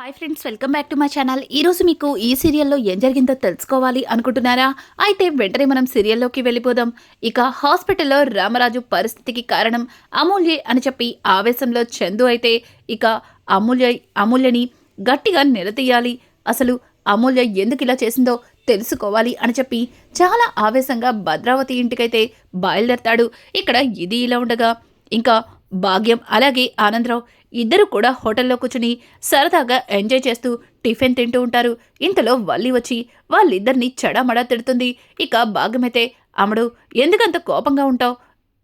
Hi friends welcome back to my channel. ఈరోజు మీకు ఈ సీరియల్లో ఏం జరిగిందో తెలుసుకోవాలి అనుకుంటున్నారా? అయితే వెంటనే మనం సీరియల్లోకి వెళ్ళిపోదాం. ఇక హాస్పిటల్లో రామరాజు పరిస్థితికి కారణం అమూల్య అని చెప్పి ఆవేశంలో చందు అయితే ఇక అమూల్య అమూల్యని గట్టిగా నిలదీయాలి. అసలు అమూల్య ఎందుకు ఇలా చేసిందో తెలుసుకోవాలి అని చెప్పి చాలా ఆవేశంగా భద్రావతి ఇంటికైతే బయలుదేరతాడు. ఇక్కడ ఇది ఇలా ఉండగా ఇంకా భాగ్యం అలాగే ఆనందరావు ఇద్దరు కూడా హోటల్లో కూర్చుని సరదాగా ఎంజాయ్ చేస్తూ టిఫిన్ తింటూ ఉంటారు. ఇంతలో వల్లి వచ్చి వాళ్ళిద్దరిని చెడమడా తిడుతుంది. ఇక భాగమైతే అమ్మడు ఎందుకంత కోపంగా ఉంటావు?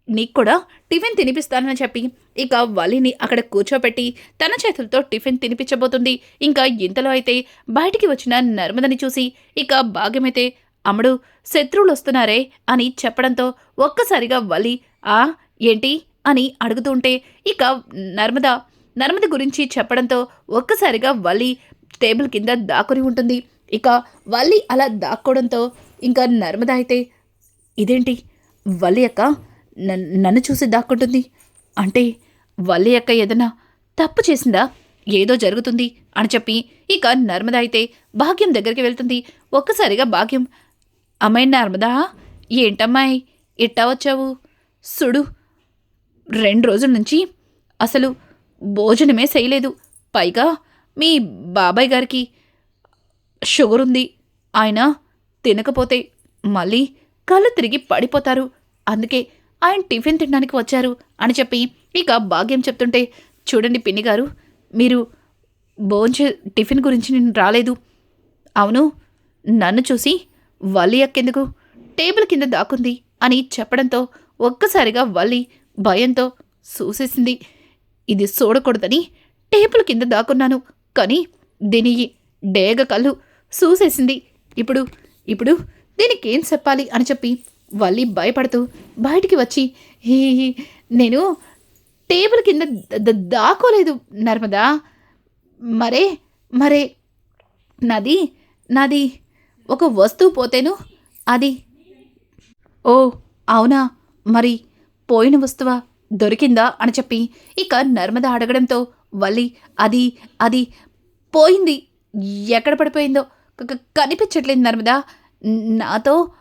నీకు కూడా టిఫిన్ తినిపిస్తానని చెప్పి ఇక వల్లిని అక్కడ కూర్చోపెట్టి తన చేతులతో టిఫిన్ తినిపించబోతుంది. ఇంకా ఇంతలో అయితే బయటికి వచ్చిన నర్మదని చూసి ఇక భాగ్యమైతే అమ్మడు శత్రువులు వస్తున్నారే అని చెప్పడంతో ఒక్కసారిగా వలి ఆ ఏంటి? అని అడుగుతుంటే ఇక నర్మదా నర్మద గురించి చెప్పడంతో ఒక్కసారిగా వల్లి టేబుల్ కింద దాక్కుని ఉంటుంది. ఇక వల్లి అలా దాక్కోవడంతో ఇంకా నర్మద అయితే ఇదేంటి? వల్లి అక్క నన్- నన్ను చూసి దాక్కుంటుంది. అంటే వల్లి అక్క ఏదైనా తప్పు చేసిందా? ఏదో జరుగుతుంది అని చెప్పి ఇక నర్మద అయితే భాగ్యం దగ్గరికి వెళ్తుంది. ఒక్కసారిగా భాగ్యం అమ్మాయి నర్మదా ఏంటమ్మాయి? ఇట్టా వచ్చావు? సుడు రెండు రోజుల నుంచి అసలు భోజనమే చేయలేదు. పైగా మీ బాబాయ్ గారికి షుగర్ ఉంది ఆయన తినకపోతే మళ్ళీ కళ్ళు తిరిగి పడిపోతారు. అందుకే ఆయన టిఫిన్ తినడానికి వచ్చారు అని చెప్పి ఇక భాగ్యం చెప్తుంటే చూడండి పిన్ని గారు మీరు భోంచే టిఫిన్ గురించి నేను రాలేదు. అవును నన్ను చూసి వల్లి ఎక్కేందుకు టేబుల్ కింద దాక్కుంది అని చెప్పడంతో ఒక్కసారిగా వల్లి భయంతో సూసేసింది ఇది చూడకూడదని టేబుల్ కింద దాక్కున్నాను. కానీ దీని డేగ కళ్ళు చూసేసింది ఇప్పుడు ఇప్పుడు దీనికి ఏం చెప్పాలి అని చెప్పి వల్లి భయపడుతూ బయటికి వచ్చి "హీ, నేను టేబుల్ కింద దాక్కోలేదు నర్మదా. మరే మరే నాది నాది ఒక వస్తువు పోతేను అది. ఓ అవునా మరి పోయిన వస్తువా? దొరికిందా అని చెప్పి ఇక నర్మద అడగడంతో వల్లి అది అది పోయింది. ఎక్కడ పడిపోయిందో? కనిపించట్లేదు నర్మదా. నాతో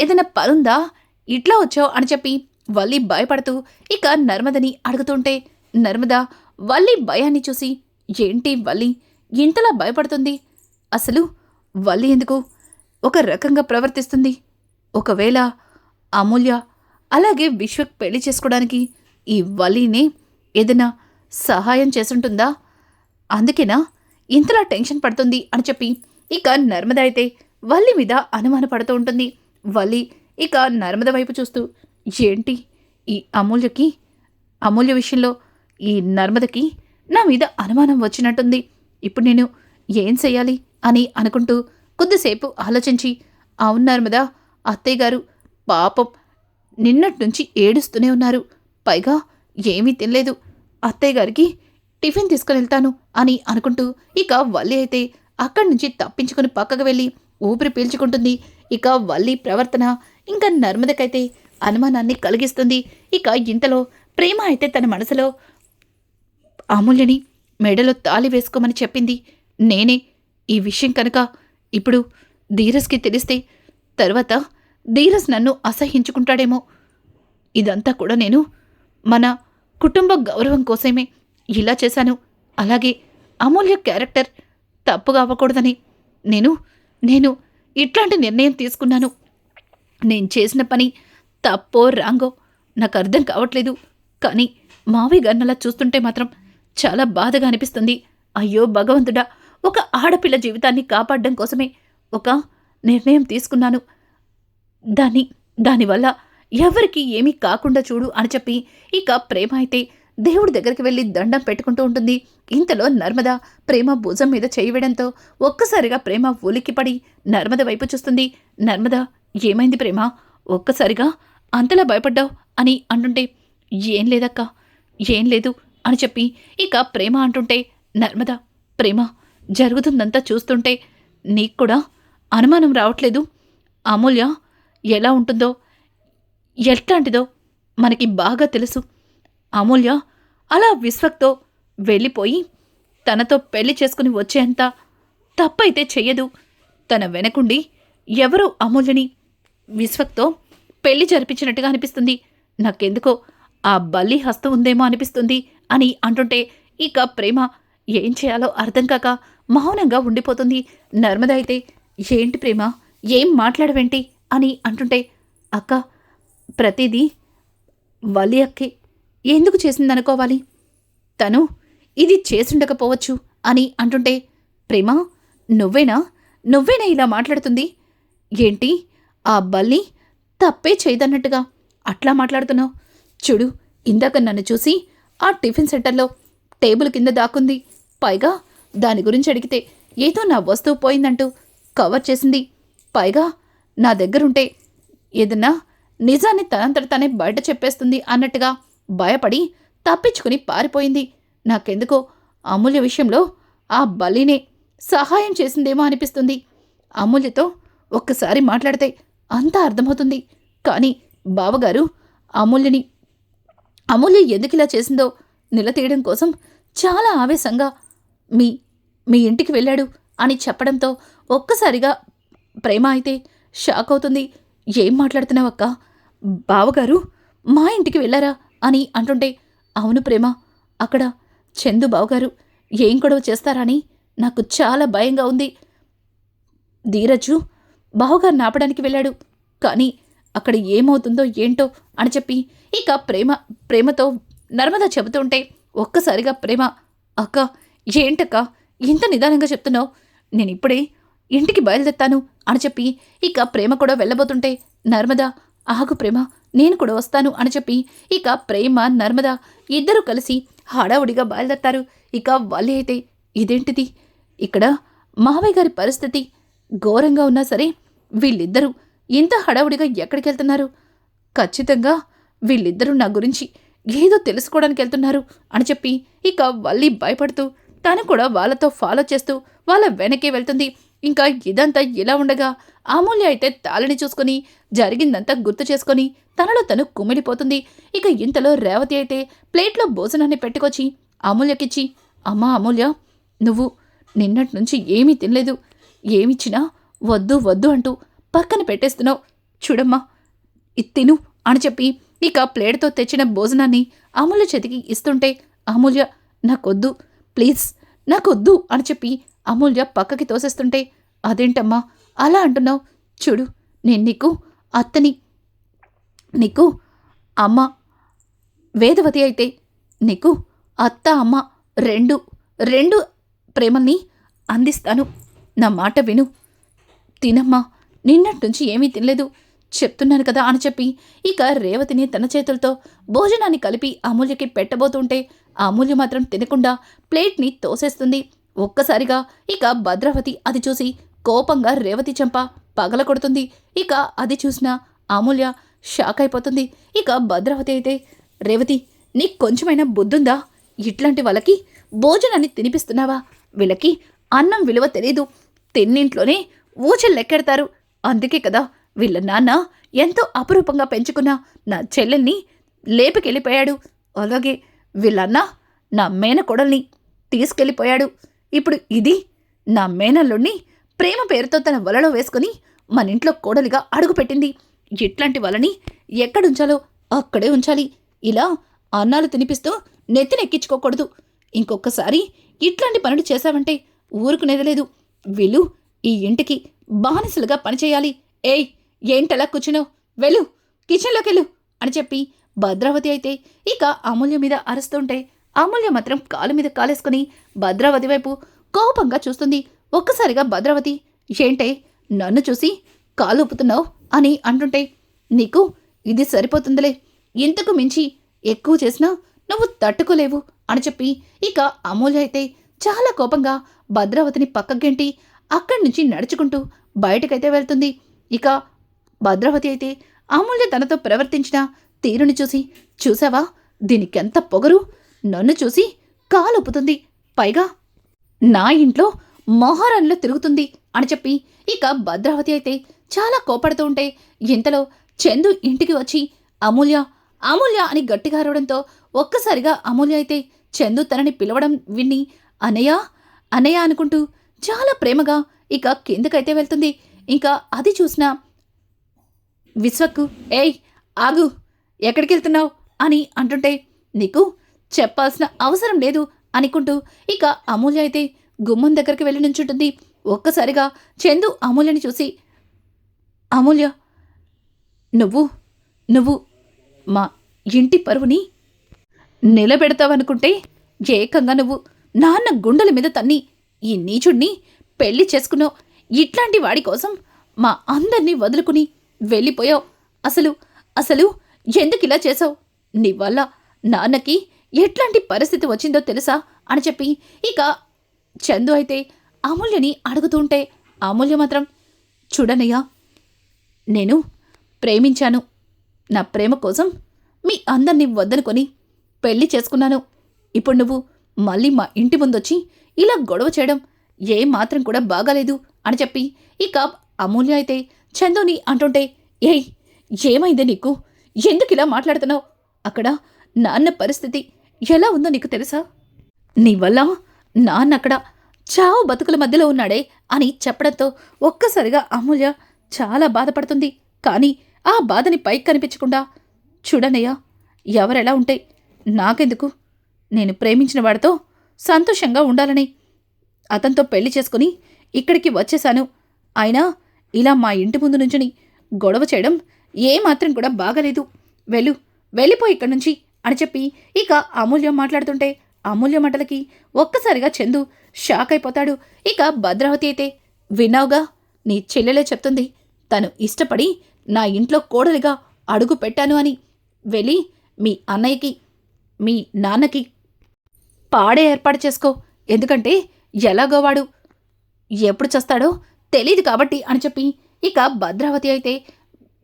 ఏదైనా పనుందా? ఇట్లా వచ్చావు? అని చెప్పి వల్లి భయపడుతూ ఇక నర్మదని అడుగుతుంటే నర్మద వల్లి భయాన్ని చూసి ఏంటి వల్లి? ఇంతలా భయపడుతుంది? అసలు వల్లి ఎందుకు ఒక రకంగా ప్రవర్తిస్తుంది? ఒకవేళ అమూల్య అలాగే విశ్వక్ పెళ్ళి చేసుకోవడానికి ఈ వలీని ఏదైనా సహాయం చేసుంటుందా అందుకేనా ఇంతలా టెన్షన్ పడుతుంది అని చెప్పి ఇక నర్మద అయితే వల్లి మీద అనుమాన పడుతూ ఉంటుంది. వల్లి ఇక నర్మద వైపు చూస్తూ ఏంటి ఈ అమూల్యకి? అమూల్య విషయంలో ఈ నర్మదకి నా మీద అనుమానం వచ్చినట్టుంది. ఇప్పుడు నేను ఏం చెయ్యాలి అని అనుకుంటూ కొద్దిసేపు ఆలోచించి అవును నర్మదా అత్తయ్య గారు పాపం నిన్నటి నుంచి ఏడుస్తూనే ఉన్నారు. పైగా ఏమీ తినలేదు. అత్తయ్య గారికి టిఫిన్ తీసుకుని వెళ్తాను అని అనుకుంటూ ఇక వల్లి అయితే అక్కడి నుంచి తప్పించుకుని పక్కకు వెళ్ళి ఊపిరి పీల్చుకుంటుంది. ఇక వల్లి ప్రవర్తన ఇంకా నర్మదకైతే అనుమానాన్ని కలిగిస్తుంది. ఇక ఇంతలో ప్రేమ అయితే తన మనసులో అమూల్యని మెడలో తాళి వేసుకోమని చెప్పింది. నేనే ఈ విషయం కనుక ఇప్పుడు ధీరస్కి తెలిస్తే తర్వాత ధీరస్ నన్ను అసహించుకుంటాడేమో. ఇదంతా కూడా నేను మన కుటుంబ గౌరవం కోసమే ఇలా చేశాను. అలాగే అమూల్య క్యారెక్టర్ తప్పుగా అవ్వకూడదని నేను నేను ఇట్లాంటి నిర్ణయం తీసుకున్నాను. నేను చేసిన పని తప్పో రాంగో నాకు అర్థం కావట్లేదు. కానీ మావి గన్నలా చూస్తుంటే మాత్రం చాలా బాధగా అనిపిస్తుంది. అయ్యో భగవంతుడా ఒక ఆడపిల్ల జీవితాన్ని కాపాడడం కోసమే ఒక నిర్ణయం తీసుకున్నాను. దాన్ని దానివల్ల ఎవరికి ఏమీ కాకుండా చూడు అని చెప్పి ఇక ప్రేమ అయితే దేవుడి దగ్గరికి వెళ్ళి దండం పెట్టుకుంటూ ఉంటుంది. ఇంతలో నర్మద ప్రేమ భుజం మీద చేయవేయడంతో ఒక్కసారిగా ప్రేమ ఉలిక్కిపడి నర్మద వైపు చూస్తుంది. నర్మద ఏమైంది ప్రేమ? ఒక్కసారిగా అంతలా భయపడ్డావు అని అంటుంటే ఏం లేదక్క ఏం లేదు అని చెప్పి ఇక ప్రేమ అంటుంటే నర్మద ప్రేమ జరుగుతుందంతా చూస్తుంటే నీకు కూడా అనుమానం రావట్లేదు. అమూల్య ఎలా ఉంటుందో ఎట్లాంటిదో మనకి బాగా తెలుసు. అమూల్య అలా విశ్వక్తో వెళ్ళిపోయి తనతో పెళ్ళి చేసుకుని వచ్చేంత తప్పైతే చెయ్యదు. తన వెనకుండి ఎవరో అమూల్యని విశ్వక్తో పెళ్ళి జరిపించినట్టుగా అనిపిస్తుంది. నాకెందుకో ఆ బల్లి హస్తం ఉందేమో అనిపిస్తుంది అని అంటుంటే ఇక ప్రేమ ఏం చేయాలో అర్థం కాక మౌనంగా ఉండిపోతుంది. నర్మద అయితే ఏంటి ప్రేమ? ఏం మాట్లాడవేంటి? అని అంటుంటే అక్క ప్రతిదీ వలియక్కి అక్కే. ఎందుకు చేసిందనుకోవాలి? తను ఇది చేసుండకపోవచ్చు అని అంటుంటే ప్రేమ నువ్వేనా? నువ్వేనా ఇలా మాట్లాడుతుంది? ఏంటి ఆ బల్లి తప్పే చేయదన్నట్టుగా అట్లా మాట్లాడుతున్నావు? చూడు ఇందాక నన్ను చూసి ఆ టిఫిన్ సెంటర్లో టేబుల్ కింద దాక్కుంది. పైగా దాని గురించి అడిగితే ఏదో నా వస్తువు పోయిందంటూ కవర్ చేసింది. పైగా నా దగ్గరుంటే ఏదన్నా నిజాన్ని తనంతట తనే బయట చెప్పేస్తుంది అన్నట్టుగా భయపడి తప్పించుకుని పారిపోయింది. నాకెందుకో అమూల్య విషయంలో ఆ బలినే సహాయం చేసిందేమో అనిపిస్తుంది. అమూల్యతో ఒక్కసారి మాట్లాడితే అంతా అర్థమవుతుంది. కానీ బావగారు అమూల్యని అమూల్య ఎందుకు ఇలా చేసిందో నిలతీయడం కోసం చాలా ఆవేశంగా మీ మీ ఇంటికి వెళ్ళాడు అని చెప్పడంతో ఒక్కసారిగా ప్రేమ అయితే షాక్ అవుతుంది. ఏం మాట్లాడుతున్నావక్క బావగారు మా ఇంటికి వెళ్ళారా? అని అంటుంటే అవును ప్రేమ అక్కడ చందు బావగారు ఏం గొడవ చేస్తారా అని నాకు చాలా భయంగా ఉంది. ధీరజు బావగారు నాపడానికి వెళ్ళాడు కానీ అక్కడ ఏమవుతుందో ఏంటో అని చెప్పి ఇక ప్రేమ ప్రేమతో నర్మద చెబుతుంటే ఒక్కసారిగా ప్రేమ అక్క ఏంటక్క ఇంత నిదానంగా చెప్తున్నావు? నేను ఇప్పుడే ఇంటికి బయలుదేరుతాను అని చెప్పి ఇక ప్రేమ కూడా వెళ్ళబోతుంటే నర్మదా ఆగు ప్రేమ నేను కూడా వస్తాను అని చెప్పి ఇక ప్రేమ నర్మద ఇద్దరూ కలిసి హడావుడిగా బయలుదేరతారు. ఇక వల్లి అయితే ఇదేంటిది? ఇక్కడ మావయ్య గారి పరిస్థితి ఘోరంగా ఉన్నా సరే వీళ్ళిద్దరూ ఇంత హడావుడిగా ఎక్కడికి వెళ్తున్నారు? ఖచ్చితంగా వీళ్ళిద్దరూ నా గురించి ఏదో తెలుసుకోవడానికి వెళ్తున్నారు అని చెప్పి ఇక వల్లి భయపడుతూ తను కూడా వాళ్ళతో ఫాలో చేస్తూ వాళ్ళ వెనకే వెళ్తుంది. ఇంకా ఇదంతా ఇలా ఉండగా అమూల్య అయితే తాళని చూసుకొని జరిగిందంతా గుర్తు చేసుకొని తనలో తను కుమిడిపోతుంది ఇక ఇంతలో రేవతి అయితే ప్లేట్లో భోజనాన్ని పెట్టుకొచ్చి అమూల్యకిచ్చి అమ్మా అమూల్య నువ్వు నిన్నటి నుంచి ఏమీ తినలేదు. ఏమిచ్చినా వద్దు వద్దు అంటూ పక్కన పెట్టేస్తున్నావు. చూడమ్మా ఇది తిను అని చెప్పి ఇక ప్లేట్తో తెచ్చిన భోజనాన్ని అమూల్య చేతికి ఇస్తుంటే అమూల్య నాకొద్దు ప్లీజ్ నాకొద్దు అని చెప్పి అమూల్య పక్కకి తోసేస్తుంటే అదేంటమ్మా? అలా అంటున్నావు? చూడు నేను నీకు అత్తని నీకు అమ్మ వేదవతి అయితే నీకు అత్త అమ్మ రెండు రెండు ప్రేమల్ని అందిస్తాను. నా మాట విను. తినమ్మా నిన్నటి నుంచి ఏమీ తినలేదు. చెప్తున్నాను కదా అని చెప్పి ఇక రేవతిని తన చేతులతో భోజనాన్ని కలిపి అమూల్యకి పెట్టబోతుంటే ఆ అమూల్య మాత్రం తినకుండా ప్లేట్ని తోసేస్తుంది. ఒక్కసారిగా ఇక భద్రావతి అది చూసి కోపంగా రేవతి చెంప పగల కొడుతుంది ఇక అది చూసిన అమూల్య షాక్ అయిపోతుంది. ఇక భద్రావతి అయితే రేవతి నీకు కొంచెమైనా బుద్ధుందా? ఇట్లాంటి వాళ్ళకి భోజనాన్ని తినిపిస్తున్నావా? వీళ్ళకి అన్నం విలువ తెలీదు. తిన్నింట్లోనే ఊచలు లెక్కెడతారు. అందుకే కదా వీళ్ళ నాన్న ఎంతో అపురూపంగా పెంచుకున్న నా చెల్లెల్ని లేపుకెళ్ళిపోయాడు. అలాగే వీళ్ళన్న నా మేనకోడల్ని తీసుకెళ్ళిపోయాడు. ఇప్పుడు ఇది నా మేనల్లుణ్ణి ప్రేమ పేరుతో తన వలలో వేసుకుని మన ఇంట్లో కోడలిగా అడుగుపెట్టింది. ఇట్లాంటి వలని ఎక్కడుంచాలో అక్కడే ఉంచాలి. ఇలా అన్నాలు తినిపిస్తూ నెత్తినెక్కించుకోకూడదు. ఇంకొకసారి ఇట్లాంటి పనులు చేశావంటే ఊరుకునేదలేదు వీళ్ళు ఈ ఇంటికి బానిసలుగా పనిచేయాలి. ఏయ్ ఏంటలా కూర్చున్నావు? వెళ్ళు కిచెన్లోకి వెళ్ళు అని చెప్పి భద్రావతి అయితే ఇక అమూల్య మీద అరుస్తుంటే అమూల్య మాత్రం కాలు మీద కాలేసుకుని భద్రావతి వైపు కోపంగా చూస్తుంది. ఒక్కసారిగా భద్రావతి ఏంటే నన్ను చూసి కాలు ఊపుతున్నావు? అని అంటుంటే నీకు ఇది సరిపోతుందిలే. ఇంతకు మించి ఎక్కువ చేసినా నువ్వు తట్టుకోలేవు అని చెప్పి ఇక అమూల్య అయితే చాలా కోపంగా భద్రావతిని పక్కగెంటి అక్కడి నుంచి నడుచుకుంటూ బయటకైతే వెళ్తుంది. ఇక భద్రావతి అయితే అమూల్య తనతో ప్రవర్తించిన తీరుని చూసి చూసావా? దీనికెంత పొగరు? నన్ను చూసి కాలుపుతుంది పైగా నా ఇంట్లో మహారాణిలో తిరుగుతుంది అని చెప్పి ఇక భద్రావతి అయితే చాలా కోపడుతూ ఉంటే ఇంతలో చందు ఇంటికి వచ్చి అమూల్య అమూల్య అని గట్టిగా అరవడంతో ఒక్కసారిగా అమూల్య అయితే చందు తనని పిలవడం విని అనయ్య అనయ్య అనుకుంటూ చాలా ప్రేమగా ఇక కిందకైతే వెళ్తుంది. ఇంకా అది చూసిన విశ్వక్కు ఏయ్ ఆగు ఎక్కడికి వెళ్తున్నావు అని అంటుంటే నీకు చెప్పాల్సిన అవసరం లేదు అనుకుంటూ ఇక అమూల్య అయితే గుమ్మం దగ్గరికి వెళ్ళి నుంచుంటుంది. ఒక్కసారిగా చందు అమూల్యని చూసి అమూల్య నువ్వు నువ్వు మా ఇంటి పరువుని నిలబెడతావనుకుంటే ఏకంగా నువ్వు నాన్న గుండెల మీద తన్ని ఈ నీచుడిని పెళ్ళి చేసుకున్నావు. ఇట్లాంటి వాడి కోసం మా అందరినీ వదులుకుని వెళ్ళిపోయావు. అసలు అసలు ఎందుకు ఇలా చేసావు నీ వల్ల నాన్నకి ఎట్లాంటి పరిస్థితి వచ్చిందో తెలుసా? అని చెప్పి ఇక చందు అయితే అమూల్యని అడుగుతుంటే అమూల్య మాత్రం చూడనయ్యా నేను ప్రేమించాను. నా ప్రేమ కోసం మీ అందరినీ వద్దనుకొని పెళ్ళి చేసుకున్నాను. ఇప్పుడు నువ్వు మళ్ళీ మా ఇంటి ముందొచ్చి ఇలా గొడవ చేయడం ఏ మాత్రం కూడా బాగాలేదు. అని చెప్పి ఇక అమూల్య అయితే చందుని అంటుంటే ఏయ్ ఏమైంది నీకు? ఎందుకు ఇలా మాట్లాడుతున్నావు? అక్కడ నాన్న పరిస్థితి ఎలా ఉందో నీకు తెలుసా? నీ వల్ల నాన్నక్కడ చావు బతుకుల మధ్యలో ఉన్నాడే అని చెప్పడంతో ఒక్కసారిగా అమూల్య చాలా బాధపడుతుంది. కానీ ఆ బాధని పైకి కనిపించకుండా చూడనయ్యా ఎవరెలా ఉంటే నాకెందుకు? నేను ప్రేమించిన వాడితో సంతోషంగా ఉండాలని అతనితో పెళ్ళి చేసుకుని ఇక్కడికి వచ్చేశాను. అయినా ఇలా మా ఇంటి ముందు నుంచుని గొడవ చేయడం ఏమాత్రం కూడా బాగలేదు. వెళ్ళు వెళ్ళిపోయి ఇక్కడి నుంచి. అని చెప్పి ఇక అమూల్యం మాట్లాడుతుంటే అమూల్య మాటలకి ఒక్కసారిగా చందు షాక్ అయిపోతాడు. ఇక భద్రావతి అయితే విన్నావుగా? నీ చెల్లెలే చెప్తుంది. తను ఇష్టపడి నా ఇంట్లో కోడలిగా అడుగు పెట్టాను అని. వెళ్ళి మీ అన్నయ్యకి మీ నాన్నకి పాడే ఏర్పాటు చేసుకో. ఎందుకంటే ఎలాగో వాడు ఎప్పుడు చస్తాడో తెలియదు కాబట్టి అని చెప్పి ఇక భద్రావతి అయితే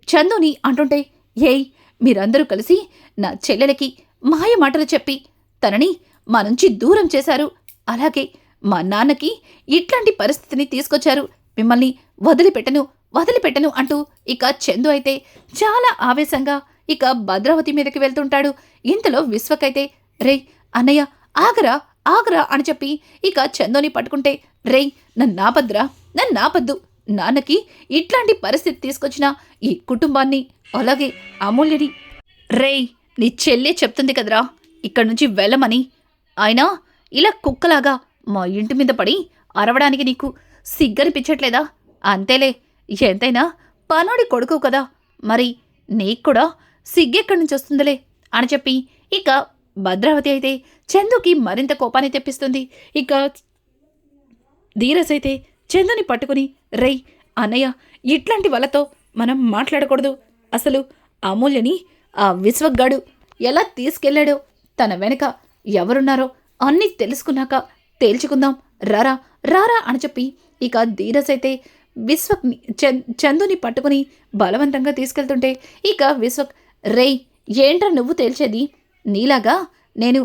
చందుని అంటుంటే ఏయ్ మీరందరూ కలిసి నా చెల్లెలకి మాయ మాటలు చెప్పి తనని మా నుంచి దూరం చేశారు. అలాగే మా నాన్నకి ఇట్లాంటి పరిస్థితిని తీసుకొచ్చారు. మిమ్మల్ని వదిలిపెట్టను వదిలిపెట్టను అంటూ ఇక చందు అయితే చాలా ఆవేశంగా ఇక భద్రావతి మీదకి వెళ్తుంటాడు. ఇంతలో విశ్వకైతే రే అన్నయ్య ఆగరా ఆగరా అని చెప్పి ఇక చందోని పట్టుకుంటే రేయ్ నన్ను నాపద్దు నాన్నకి ఇట్లాంటి పరిస్థితి తీసుకొచ్చిన ఈ కుటుంబాన్ని అలాగే అమూల్యని రేయ్ నీ చెల్లె చెప్తుంది కదరా ఇక్కడి నుంచి వెళ్ళమని. ఆయన ఇలా కుక్కలాగా మా ఇంటి మీద పడి అరవడానికి నీకు సిగ్గనిపించట్లేదా? అంతేలే ఎంతైనా పనోడి కొడుకు కదా. మరి నీకు కూడా సిగ్గెక్కడి నుంచి వస్తుందిలే అని చెప్పి ఇక భద్రావతి అయితే చందుకి మరింత కోపాన్ని తెప్పిస్తుంది. ఇక ధీరస్ అయితే చందుని పట్టుకుని రేయ్ అన్నయ్య ఇట్లాంటి వాళ్ళతో మనం మాట్లాడకూడదు. అసలు అమూల్యని ఆ విశ్వగాడు ఎలా తీసుకెళ్ళాడో తన వెనక ఎవరున్నారో అన్నీ తెలుసుకున్నాక తేల్చుకుందాం. రారా రారా అని చెప్పి ఇక ధీరస్ అయితే విశ్వక్ని చందుని పట్టుకుని బలవంతంగా తీసుకెళ్తుంటే ఇక విశ్వక్ రే ఏంట్రా నువ్వు తేల్చేది? నీలాగా నేను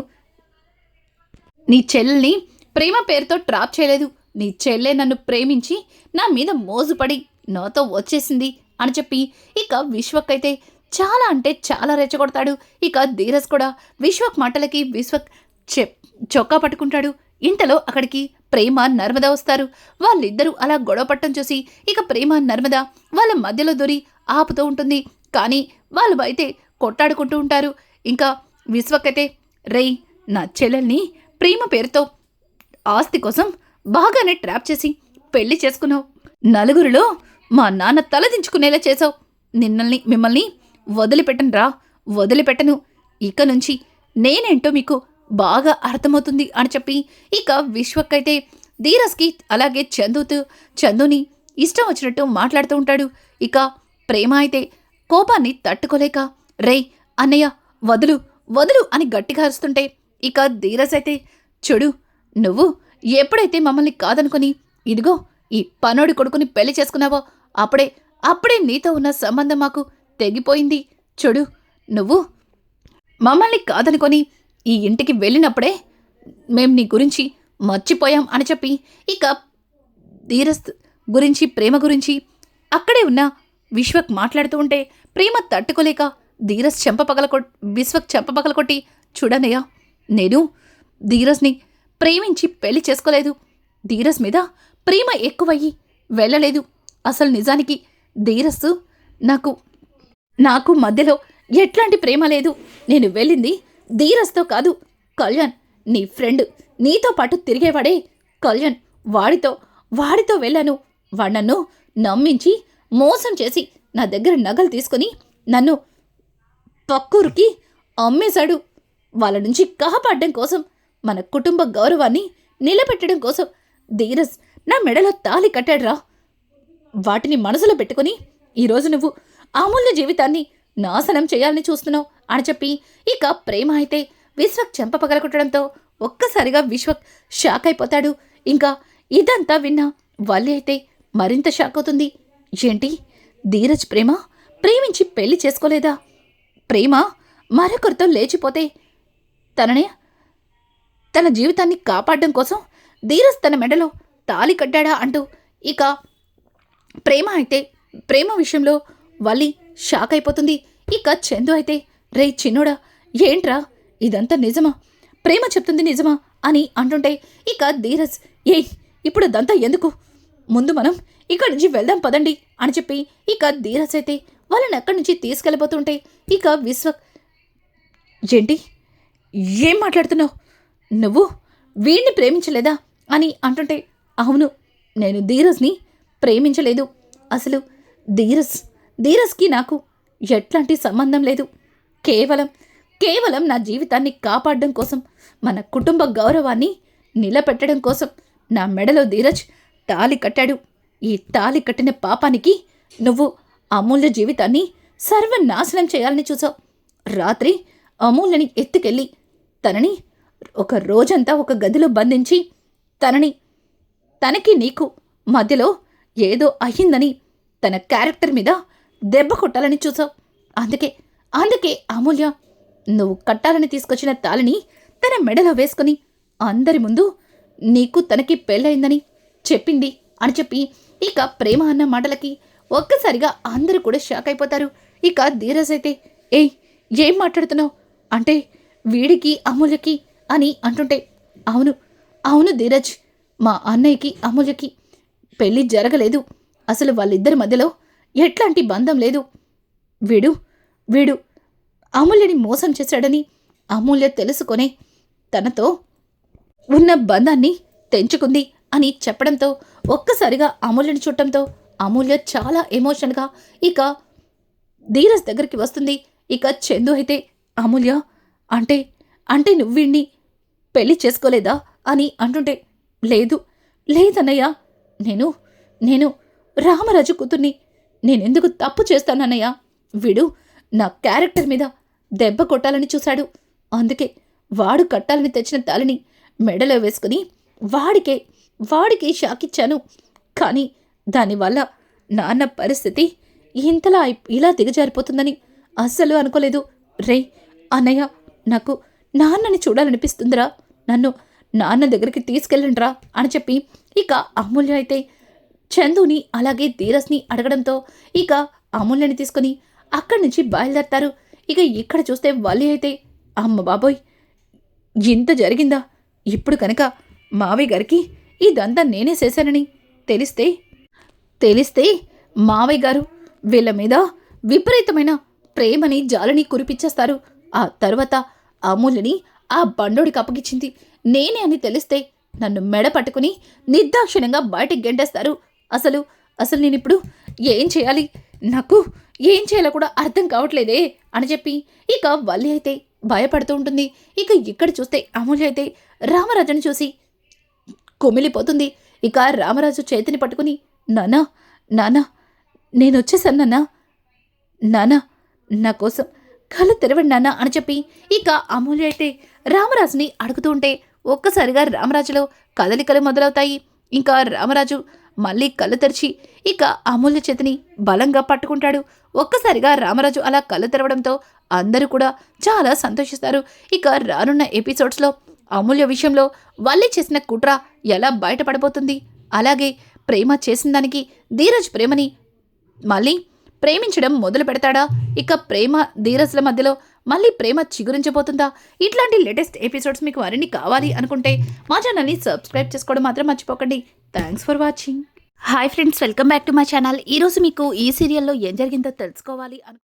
నీ చెల్లెల్ని ప్రేమ పేరుతో ట్రాప్ చేయలేదు. నీ చెల్లె నన్ను ప్రేమించి నా మీద మోజుపడి నాతో వచ్చేసింది అని చెప్పి ఇక విశ్వక్ అయితే చాలా అంటే చాలా రెచ్చగొడతాడు. ఇక ధీరజ్ కూడా విశ్వక్ మాటలకి విశ్వక్ చె చొక్కా పట్టుకుంటాడు. ఇంతలో అక్కడికి ప్రేమ నర్మద వస్తారు. వాళ్ళిద్దరూ అలా గొడవ పట్టం చూసి ఇక ప్రేమ నర్మద వాళ్ళ మధ్యలో దొరి ఆపుతూ ఉంటుంది. కానీ వాళ్ళు అయితే కొట్టాడుకుంటూ ఉంటారు. ఇంకా విశ్వక్ అయితే రేయ్ నా చెల్లెల్ని ప్రేమ పేరుతో ఆస్తి కోసం బాగానే ట్రాప్ చేసి పెళ్ళి చేసుకున్నావు. నలుగురిలో మా నాన్న తలదించుకునేలా చేసావు నిన్నల్ని మిమ్మల్ని వదిలిపెట్టను రా వదిలిపెట్టను. ఇక నుంచి నేనేంటో మీకు బాగా అర్థమవుతుంది అని చెప్పి ఇక విశ్వక్కైతే ధీరస్కి అలాగే చందుతూ చందుని ఇష్టం వచ్చినట్టు మాట్లాడుతూ ఉంటాడు. ఇక ప్రేమ అయితే కోపాన్ని తట్టుకోలేక రేయ్ అన్నయ్య వదులు వదులు అని గట్టిగా అరుస్తుంటే ఇక ధీరస్ అయితే చూడు నువ్వు ఎప్పుడైతే మమ్మల్ని కాదనుకొని ఇదిగో ఈ పనోడి కొడుకుని పెళ్ళి చేసుకున్నావో అప్పుడే అప్పుడే నీతో ఉన్న సంబంధం మాకు తెగిపోయింది. చూడు నువ్వు మమ్మల్ని కాదనుకొని ఈ ఇంటికి వెళ్ళినప్పుడే మేం నీ గురించి మర్చిపోయాం అని చెప్పి ఇక ధీరస్ గురించి ప్రేమ గురించి అక్కడే ఉన్న విశ్వక్ మాట్లాడుతూ ఉంటే ప్రేమ తట్టుకోలేక ధీరస్ చెంప పగలకొ విశ్వక్ చెంప పగలకొట్టి చూడనయ్యా నేను ధీరస్ని ప్రేమించి పెళ్ళి చేసుకోలేదు. ధీరస్ మీద ప్రేమ ఎక్కువయ్యి వెళ్ళలేదు. అసలు నిజానికి ధీరస్ నాకు నాకు మధ్యలో ఎట్లాంటి ప్రేమ లేదు. నేను వెళ్ళింది ధీరస్తో కాదు. కళ్యాణ్ నీ ఫ్రెండ్ నీతో పాటు తిరిగేవాడే కళ్యాణ్. వాడితో వాడితో వెళ్ళాను. వాడు నన్ను నమ్మించి మోసం చేసి నా దగ్గర నగలు తీసుకొని నన్ను పక్కూరికి అమ్మేశాడు. వాళ్ళ నుంచి కాపాడడం కోసం మన కుటుంబ గౌరవాన్ని నిలబెట్టడం కోసం ధీరస్ నా మెడలో తాళి కట్టాడురా. వాటిని మనసులో పెట్టుకుని ఈరోజు నువ్వు అమూల్య జీవితాన్ని నాశనం చేయాలని చూస్తున్నావు అని చెప్పి ఇక ప్రేమ అయితే విశ్వక్ చంపపగలగొట్టడంతో ఒక్కసారిగా విశ్వక్ షాక్ అయిపోతాడు. ఇంకా ఇదంతా విన్నా వల్లి అయితే మరింత షాక్ అవుతుంది. ఏంటి? ధీరజ్ ప్రేమ? ప్రేమించి పెళ్ళి చేసుకోలేదా? ప్రేమ మరొకరితో లేచిపోతే తననే తన జీవితాన్ని కాపాడడం కోసం ధీరస్ తన మెడలో తాలి కట్టాడా అంటూ ఇక ప్రేమ అయితే ప్రేమ విషయంలో వల్లి షాక్ అయిపోతుంది. ఇక చందు అయితే రే చిన్నోడా ఏంట్రా? ఇదంతా నిజమా? ప్రేమ చెప్తుంది నిజమా? అని అంటుంటే ఇక ధీరజ్ ఏ ఇప్పుడు అదంతా ఎందుకు? ముందు మనం ఇక్కడి నుంచి వెళ్దాం పదండి అని చెప్పి ఇక ధీరజ్ అయితే వాళ్ళని అక్కడి నుంచి తీసుకెళ్ళిపోతుంటే ఇక విశ్వ ఏంటి ఏం మాట్లాడుతున్నావు? నువ్వు వీణ్ణి ప్రేమించలేదా అని అంటుంటే అవును నేను ధీరజ్ని ప్రేమించలేదు. అసలు ధీరజ్ ధీరజ్కి నాకు ఎట్లాంటి సంబంధం లేదు. కేవలం కేవలం నా జీవితాన్ని కాపాడడం కోసం మన కుటుంబ గౌరవాన్ని నిలబెట్టడం కోసం నా మెడలో ధీరజ్ తాలి కట్టాడు. ఈ తాలి కట్టిన పాపానికి నువ్వు అమూల్య జీవితాన్ని సర్వనాశనం చేయాలని చూసావు. రాత్రి అమూల్యని ఎత్తుకెళ్ళి తనని ఒక రోజంతా ఒక గదిలో బంధించి తనని తనకి నీకు మధ్యలో ఏదో అయ్యిందని తన క్యారెక్టర్ మీద దెబ్బ కొట్టాలని చూసావు. అందుకే అందుకే అమూల్య నువ్వు కట్టాలని తీసుకొచ్చిన తాళిని తన మెడలో వేసుకుని అందరి ముందు నీకు తనకి పెళ్ళయిందని చెప్పింది అని చెప్పి ఇక ప్రేమ అన్న మాటలకి ఒక్కసారిగా అందరూ కూడా షాక్ అయిపోతారు. ఇక ధీరజ్ అయితే ఏయ్ ఏం మాట్లాడుతున్నావు? అంటే వీడికి అమూల్యకి అని అంటుంటే అవును అవును ధీరజ్ మా అన్నయ్యకి అమూల్యకి పెళ్ళి జరగలేదు. అసలు వాళ్ళిద్దరి మధ్యలో ఎట్లాంటి బంధం లేదు. వీడు వీడు అమూల్యని మోసం చేశాడని అమూల్య తెలుసుకొనే తనతో ఉన్న బంధాన్ని తెంచుకుంది అని చెప్పడంతో ఒక్కసారిగా అమూల్యని చూడటంతో అమూల్య చాలా ఎమోషన్గా ఇక ధీరజ్ దగ్గరికి వస్తుంది. ఇక చందు అయితే అమూల్య అంటే అంటే నువ్వు వీణ్ణి పెళ్ళి చేసుకోలేదా అని అంటుంటే లేదు లేదన్నయ్య నేను నేను రామరాజు కూతుర్ని నేనెందుకు తప్పు చేస్తానన్నయ్య? వీడు నా క్యారెక్టర్ మీద దెబ్బ కొట్టాలని చూశాడు. అందుకే వాడు కట్టాలని తెచ్చిన తాలిని మెడలో వేసుకుని వాడికే వాడికి షాకిచ్చాను కానీ దానివల్ల నాన్న పరిస్థితి ఇంతలా అయి- ఇలా దిగజారిపోతుందని అస్సలు అనుకోలేదు. రే అన్నయ్య నాకు నాన్నని చూడాలనిపిస్తుందిరా. నన్ను నాన్న దగ్గరికి తీసుకెళ్ళండిరా అని చెప్పి ఇక అమూల్య అయితే చందుని అలాగే ధీరస్ని అడగడంతో ఇక అమూల్యని తీసుకొని అక్కడి నుంచి బయలుదేరతారు. ఇక ఇక్కడ చూస్తే వల్లి అయితే అమ్మ బాబోయ్ ఇంత జరిగిందా? ఇప్పుడు కనుక మావయ్య గారికి ఇదంతా నేనే చేశానని తెలిస్తే తెలిస్తే మావయ్య గారు వీళ్ళ మీద విపరీతమైన ప్రేమని జాలని కురిపించేస్తారు. ఆ తర్వాత అమూల్యని ఆ బండోడికి అప్పగిచ్చింది నేనే అని తెలిస్తే నన్ను మెడ పట్టుకుని నిర్దాక్షిణ్యంగా బయటికి గెంటేస్తారు. అసలు అసలు నేను ఇప్పుడు ఏం చేయాలి? నాకు ఏం చేయాలో కూడా అర్థం కావట్లేదే అని చెప్పి ఇక వల్లి అయితే భయపడుతూ ఉంటుంది. ఇక ఇక్కడ చూస్తే అమూల్య అయితే రామరాజుని చూసి కుమిలిపోతుంది. ఇక రామరాజు చేతిని పట్టుకుని నానా నానా నేను వచ్చేసాను నానా నానా నా కోసం కళ్ళు తెరవండి నాన్న అని చెప్పి ఇక అమూల్య అయితే రామరాజుని అడుగుతూ ఉంటే ఒక్కసారిగా రామరాజులో కదలికలు మొదలవుతాయి. ఇంకా రామరాజు మళ్ళీ కళ్ళు తెరిచి ఇక అమూల్య చేతిని బలంగా పట్టుకుంటాడు. ఒక్కసారిగా రామరాజు అలా కళ్ళు తెరవడంతో అందరూ కూడా చాలా సంతోషిస్తారు. ఇక రానున్న ఎపిసోడ్స్లో అమూల్య విషయంలో వల్లి చేసిన కుట్ర ఎలా బయటపడబోతుంది? అలాగే ప్రేమ చేసిన దానికి ధీరజ్ ప్రేమని మళ్ళీ ప్రేమించడం మొదలు పెడతాడా? ఇక ప్రేమ ధీరస్ల మధ్యలో మళ్ళీ ప్రేమ చిగురించబోతుందా? ఇట్లాంటి లేటెస్ట్ ఎపిసోడ్స్ మీకు మరిన్ని కావాలి అనుకుంటే మా ఛానల్ని సబ్స్క్రైబ్ చేసుకోవడం మాత్రం మర్చిపోకండి. Thanks for watching hi friends welcome back to my channel ఈరోజు మీకు ఈ సీరియల్లో ఏం జరిగిందో తెలుసుకోవాలి అను